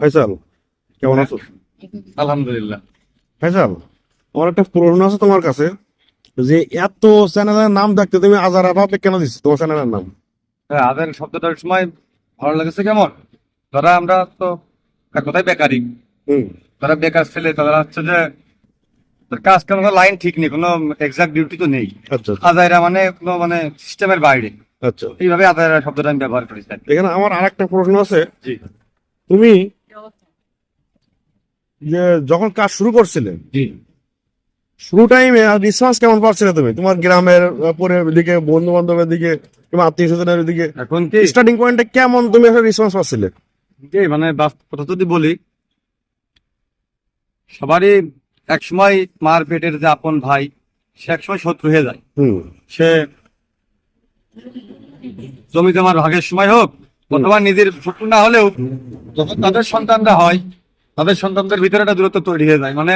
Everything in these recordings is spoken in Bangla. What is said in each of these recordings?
ফাইসাল কেমন আছো? আলহামদুলিল্লাহ। ফাইসাল আমার একটা প্রশ্ন আছে তোমার কাছে যে এত চ্যানেলের নাম থাকতে তুমি আজারা পাবে কেন দিচ্ছ? তোমার চ্যানেলের নাম। হ্যাঁ আদের শব্দটার সময় ভালো লেগেছে কেমন? ধরা আমরা তো কথায় বেকারি। হুম। তারা বেকার ছেলে তারা হচ্ছে যে তার কাজ কামের লাইন ঠিক নেই কোনো এক্সাক্ট ডিউটি তো নেই। আচ্ছা আজাইরা মানে কোনো মানে সিস্টেমের বাইরে। আচ্ছা। এইভাবে আজাইরা শব্দটা আমি ব্যবহার করি স্যার এখানে আমার আরেকটা প্রশ্ন আছে। জি। তুমি যে যখন কাজ শুরু করছিলে? শুরু টাইমে রেসপন্স কেমন পাচ্ছিলে তুমি? তোমার গ্রামের পরে দিকে বন্ধু বান্ধবের দিকে কিংবা আত্মীয় স্বজনের দিকে এখন কি? স্টার্টিং পয়েন্টে কেমন তুমি একটা রেসপন্স পাচ্ছিলে? কি মানে কথা যদি বলি সবারই একসময় মার পেটের যে আপন ভাই সে একসময় শত্রু হয়ে যায়। হুম। সে জমি জমার ভাগের সময় হোক অথবা নিজের শত্রু না হলেও যখন তাদের সন্তানরা হয় তাদের সন্তানদের ভিতরে একটা দূরত্ব তৈরি হয়ে যায়। মানে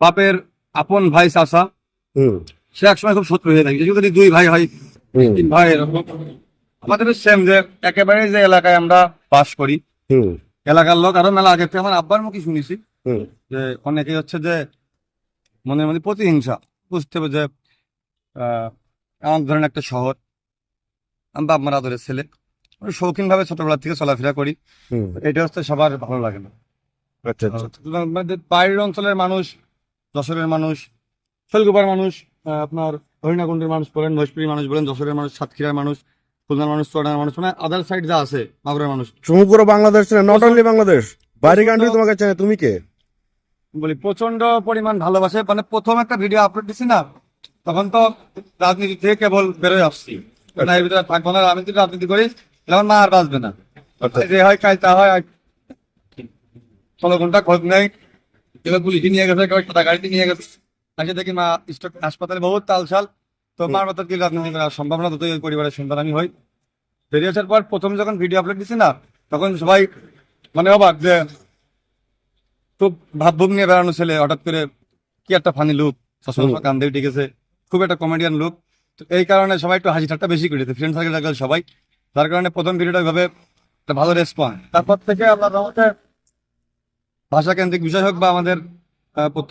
বাপের আপন ভাই চাষা সে একসময় খুব শত্রু হয়ে যায় যদি দুই ভাই হয় তিন ভাই এরকম। আমাদের সেম যে একেবারে যে এলাকায় আমরা বাস করি। এলাকার লোক আরও মেলা আগে থেকে আমার আব্বার মুখে শুনেছি। যে অনেকে হচ্ছে যে মনে মনে প্রতিহিংসা। বুঝতে হবে যে আহ, এমন ধরেন একটা শহর। আমি বাপ মার আদরের ছেলে। শৌখিন ভাবে ছোটবেলা থেকে চলাফেরা করি। এটা হচ্ছে সবার ভালো লাগে না। আমাদের বাইরের অঞ্চলের মানুষ যশোরের মানুষ ফেলগুপার মানুষ আহ, আপনার হরিণাকুণ্ডের মানুষ বলেন ভোজপুরি মানুষ বলেন যশোরের মানুষ সাতক্ষীরার মানুষ খুলনার মানুষ চুয়াডাঙ্গার মানুষ মানে আদার সাইড যা আছে মাগুরের মানুষ। সমগ্র বাংলাদেশ নট অনলি বাংলাদেশ বাইরে কান্ট্রি তোমাকে চেনে তুমি কে? বলি প্রচণ্ড পরিমাণ ভালোবাসে মানে প্রথম একটা ভিডিও আপলোড দিছি না তখন তো রাজনীতি থেকে কেবল বেরোয় আসছি। না এর ভিতরে থাকব না আমি যদি রাজনীতি করি আমার মা আর বাঁচবে না। আচ্ছা। যে হয় কাজ তা হয় ষোলো ঘণ্টা খোঁজ নেই কেউ পুলিশে নিয়ে গেছে কেউ গাড়িতে নিয়ে গেছে। আজকে দেখি মা স্টক হাসপাতালে বহুত তালসাল তো মার কি রাজনীতি করা সম্ভব না ততই পরিবারের সন্তান আমি হই বেরিয়ে আসার পর প্রথম যখন ভিডিও আপলোড দিছি না তখন সবাই মানে অবাক যে খুব ভাবভুক নিয়ে বেড়ানো ছেলে হঠাৎ করে কি একটা ফানি লুক সবসময় কান্দে উঠে গেছে খুব একটা কমেডিয়ান লুক তো এই কারণে সবাই একটু হাসি ঠাট্টা বেশি করেছে ফ্রেন্ড সার্কেল সবাই। যার কারণে প্রথম ভিডিওটা ভাবে একটা ভালো রেসপন্স তারপর থেকে আমরা রহমতে ভাষা কেন্দ্রিক বিষয় হোক বা আমাদের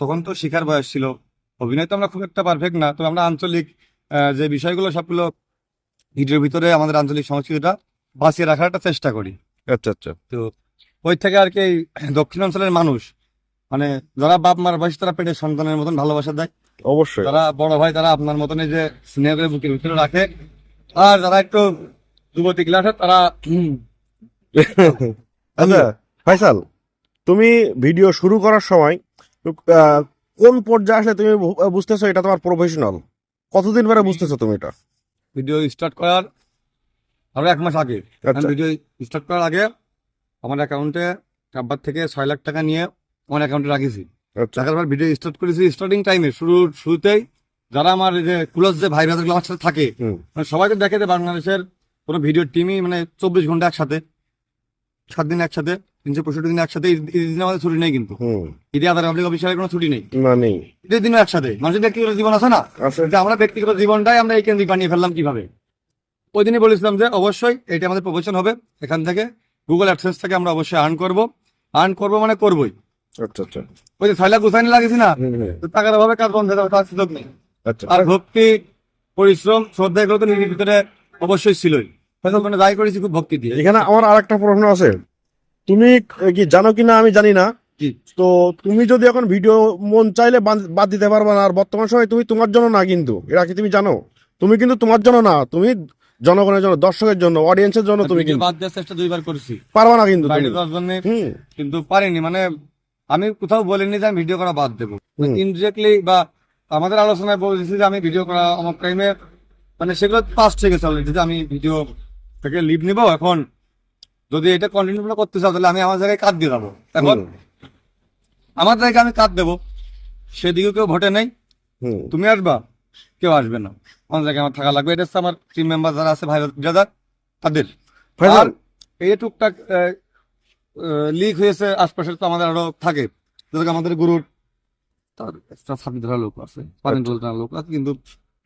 তখন তো শিখার বয়স ছিল। অভিনয় তো আমরা খুব একটা পারফেক্ট না তো আমরা আঞ্চলিক যে বিষয়গুলো সবগুলো ভিডিওর ভিতরে আমাদের আঞ্চলিক সংস্কৃতিটা বাঁচিয়ে রাখার একটা চেষ্টা করি। আচ্ছা আচ্ছা। তো ওই থেকে আর কি এই দক্ষিণাঞ্চলের মানুষ মানে যারা বাপ মার বয়স তারা পেটের সন্তানের মতন ভালোবাসা দেয়। অবশ্যই। যারা বড় ভাই তারা আপনার মতন এই যে স্নেহ করে বুকের ভিতরে রাখে। আর যারা একটু যুবতী ক্লাসে তারা আচ্ছা ফাইসাল। তুমি ভিডিও শুরু করার সময় কোন পর্যায়ে আসলে তুমি বুঝতেছো এটা তোমার প্রফেশনাল কতদিন পরে বুঝতেছো তুমি এটা? ভিডিও স্টার্ট করার আরও এক মাস আগে। আচ্ছা। ভিডিও স্টার্ট করার আগে আমার অ্যাকাউন্টে আব্বার থেকে ছয় লাখ টাকা নিয়ে আমার অ্যাকাউন্টে রাখিছি। আচ্ছা। টাকার পর ভিডিও স্টার্ট করেছি স্টার্টিং টাইমে শুরু শুরুতেই যারা আমার যে ক্লোজ যে ভাই ব্রাদারগুলো আমার সাথে থাকে মানে সবাই তো দেখে যে বাংলাদেশের কোনো ভিডিও টিমই মানে চব্বিশ ঘণ্টা একসাথে সাত দিন একসাথে তিনশো পঁয়ষট্টি দিন একসাথে ঈদের দিনে আমাদের ছুটি নেই কিন্তু। ঈদে আধার পাবলিক অফিসের কোনো ছুটি নেই। না নেই। ঈদের দিনও একসাথে। মানুষের ব্যক্তিগত জীবন আছে না? আমরা ব্যক্তিগত জীবনটাই আমরা এই কেন্দ্রিক বানিয়ে ফেললাম কীভাবে? ওই দিনই বলেছিলাম যে অবশ্যই এটা আমাদের প্রফেশন হবে। এখান থেকে গুগল অ্যাডসেন্স থেকে আমরা অবশ্যই আর্ন করব। আর্ন করব মানে করবই। আচ্ছা আচ্ছা। ওই যে ছয় লাখ গুছাইনি লাগিয়েছি না? টাকার অভাবে কাজ বন্ধ হয়ে তার সুযোগ নেই। আচ্ছা। আর ভক্তি পরিশ্রম শ্রদ্ধা এগুলো তো নিজের ভিতরে অবশ্যই ছিলই। হয়তো মানে যাই করেছি খুব ভক্তি দিয়ে। এখানে আমার আরেকটা প্রশ্ন আছে। তুমি কি জানো কিনা আমি জানি না। তো তুমি যদি এখন ভিডিও মন চাইলে বাদ- দিতে পারবে না। আর বর্তমান সময় তুমি তোমার জন্য না কিন্তু। এটা কি তুমি জানো? তুমি কিন্তু তোমার জন্য না। তুমি জনগণের জন্য দর্শকের জন্য অডিয়েন্সের জন্য তুমি কিন্তু বাদ দেওয়ার চেষ্টা দুইবার করেছি। পারবা না কিন্তু কিন্তু পারিনি। মানে আমি কোথাও বলিনি যে আমি ভিডিও করা বাদ দেবো। ইনডিরেক্টলি বা আমাদের আলোচনায় বলেছি যে আমি ভিডিও করা আমার টাইমে মানে সেগুলো পাস্ট হয়ে গেছে অলরেডি যে আমি ভিডিও থেকে লিভ নিব। এখন যদি এটা কন্টিনিউ করতে চাও তাহলে আমি আমার জায়গায় কাজ দিয়ে যাব। এখন আমার জায়গায় আমি কাজ দেবো। সেদিকে কেউ ভোটে নেই। তুমি আসবা কেউ আসবে না। আমার জায়গায় আমার থাকা লাগবে। এটা হচ্ছে আমার টিম মেম্বার যারা আছে ভাই তাদের। আর এই টুকটাক লিক হয়েছে আশপাশে তো আমাদের আরও থাকে। যেরকম আমাদের গুরুর তার এক্সট্রা ছাবি ধরা লোক আছে পানি আচ্ছা। লোক আছে কিন্তু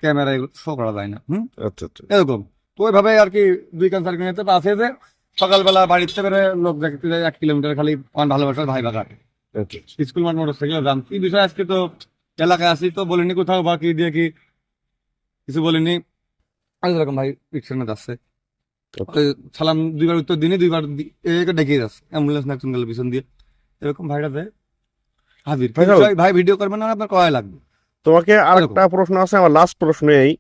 ক্যামেরা এগুলো শো করা যায় না হুম? আচ্ছা আচ্ছা। এরকম। তো ওইভাবে আর কি দুই কান চার আছে যে সকালবেলা বাড়িতে বেরোয় লোক দেখতে যায় এক কিলোমিটার খালি আমার ভালোবাসার ভাই বাগান। স্কুল মাঠ মোটর সাইকেল দাম কি বিষয় আজকে তো এলাকায় আসি তো বলিনি কোথাও বা কি দিয়ে কি কিছু বলিনি। এরকম ভাই রিক্সা না যাচ্ছে সালাম দুইবার উত্তর দিনে দুইবার ডেকে যাচ্ছে। অ্যাম্বুলেন্স না গেল পিছন দিয়ে। এরকম ভাইরা দেয় হাজির। ভাই ভিডিও করবেন না আপনার কয় লাগবে? তোমাকে আর একটা প্রশ্ন আছে আমার লাস্ট প্রশ্ন এই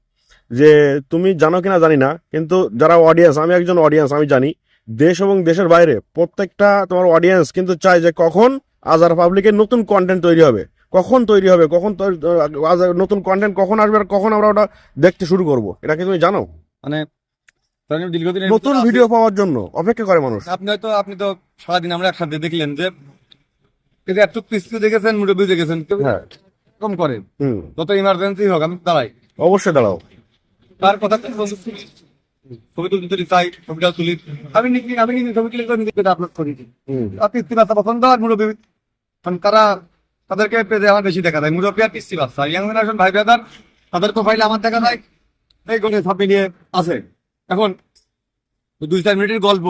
যে তুমি জানো কিনা জানি না কিন্তু যারা অডিয়েন্স আমি একজন অডিয়েন্স আমি জানি দেশ এবং দেশের বাইরে প্রত্যেকটা তোমার অডিয়েন্স কিন্তু চায় যে কখন আজার পাবলিকের নতুন কন্টেন্ট তৈরি হবে। কখন তৈরি হবে কখন নতুন কন্টেন্ট কখন আসবে আর কখন আমরা ওটা দেখতে শুরু করব। এটা কি তুমি জানো? মানে দীর্ঘদিন নতুন ভিডিও পাওয়ার জন্য অপেক্ষা করে মানুষ। আপনি হয়তো আপনি তো সারাদিন আমরা একসাথে দেখলেন যে যে একটু পিস্তু দেখেছেন মুরব্বী দেখেছেন হ্যাঁ। কম করে। যত ইমার্জেন্সি হোক আমি দাঁড়াই। অবশ্যই দাঁড়াও। তার কথা। ছবি তুলতে তুলি চাই ছবিটা তুলি। আমি আমি নিজে ছবি ক্লিক করে নিজে আপলোড করি। আপনি বাচ্চা পছন্দ আর মুরব্বী। কারণ তারা তাদেরকে পেজে আমার বেশি দেখা যায়। মুরব্বী আর বাচ্চা। ইয়াং জেনারেশন ভাই ব্রাদার তাদের প্রোফাইলে আমার দেখা যায়। এই সব মিলিয়ে আছে। এখন দুই চার মিনিটের গল্প।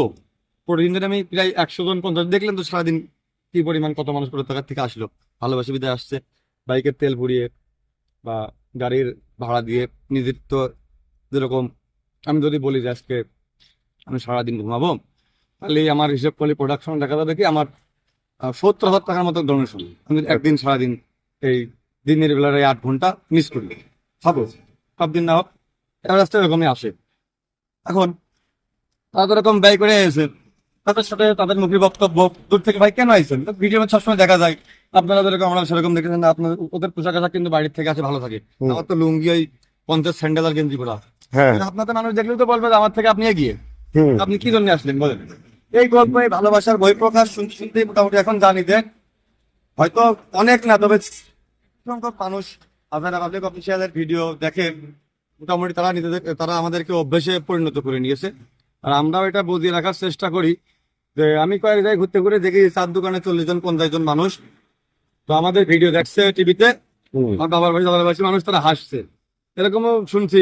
প্রতিদিন দিন আমি প্রায় একশো জন পঞ্চাশ দেখলেন তো সারাদিন কি পরিমাণ কত মানুষ করে টাকার থেকে আসলো। ভালোবাসে বিদায় আসছে। বাইকের তেল ভরিয়ে বা গাড়ির ভাড়া দিয়ে নিজের তো যেরকম আমি যদি বলি যে আজকে আমি সারাদিন ঘুমাবো তাহলে আমার হিসেব করলে প্রোডাকশন দেখা যাবে কি আমার সত্তর হাজার টাকার মতো ডোনেশন আমি একদিন সারাদিন এই দিনের বেলার এই আট ঘণ্টা মিস করি সাপোজ সব দিন না হোক এভারেজটা এরকমই আসে। এখন তারা তো এরকম ব্যয় করে এসে তাদের সাথে তাদের মুখী বক্তব্য দূর থেকে ভাই কেন আইসেন ভিডিও সবসময় দেখা যায় আপনারা যেরকম আমরা সেরকম দেখেছেন আপনাদের ওদের পোশাক আশাক কিন্তু বাড়ির থেকে আসে ভালো থাকে। আমার তো লুঙ্গি ওই পঞ্চাশ স্যান্ডেল আর গেঞ্জি পরা। হ্যাঁ। আপনাদের মানুষ দেখলেও তো বলবে আমার থেকে আপনি এগিয়ে। আপনি কি জন্য আসলেন বলেন? এই গল্প ভালোবাসার বই প্রকাশ শুনতে শুনতে মোটামুটি এখন জানি যে হয়তো অনেক না তবে সংখ্যক মানুষ আপনারা পাবলিক অফিসিয়ালের ভিডিও দেখে মোটামুটি তারা নিজেদের তারা আমাদেরকে অভ্যেসে পরিণত করে নিয়েছে। আর আমরাও এটা বুঝিয়ে রাখার চেষ্টা করি যে আমি কয়েক জায়গায় ঘুরতে ঘুরে দেখি চার দোকানে চল্লিশ জন পঞ্চাশ জন মানুষ। তো আমাদের ভিডিও দেখছে টিভিতে। আমার বাবার বাড়ি দাদার বাড়ি মানুষ তারা হাসছে। এরকমও শুনছি।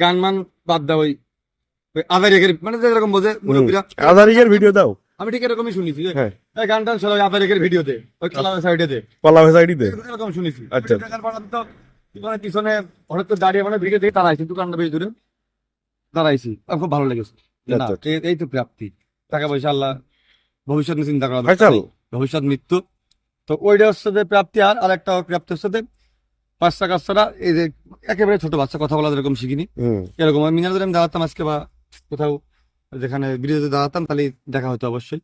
গান মান বাদ দাও ওই আবেরেকের মানে যেরকম বোঝে আধারিকের ভিডিও দাও। আমি ঠিক এরকমই শুনেছি হ্যাঁ। গান টান সবাই আবেরেকের ভিডিওতে ওই কালামের সাইডে দে পাল্লা ভেসাইডিতে এরকম শুনেছি। আচ্ছা। তো দোকানের পিছনে হঠাৎ করে দাঁড়িয়ে মানে ভিডিও দেখে দাঁড়াইছি দোকানটা বেশ দূরে। দাঁড়াইছি খুব ভালো লেগেছে। না, আচ্ছা। এই- তো প্রাপ্তি। টাকা পয়সা আল্লাহ ভবিষ্যৎ নিয়ে চিন্তা করা ভবিষ্যৎ মৃত্যু। তো ওইটা হচ্ছে প্রাপ্তি আর আরেকটা প্রাপ্তি হচ্ছে বাচ্চা কাচ্চারা এই যে একেবারে ছোট বাচ্চা কথা বলা যেরকম শিখিনি। এরকম মিনারদের আমি দাঁড়াতাম আজকে বা কোথাও যেখানে বিরোধী দাঁড়াতাম তাহলে দেখা হতো অবশ্যই।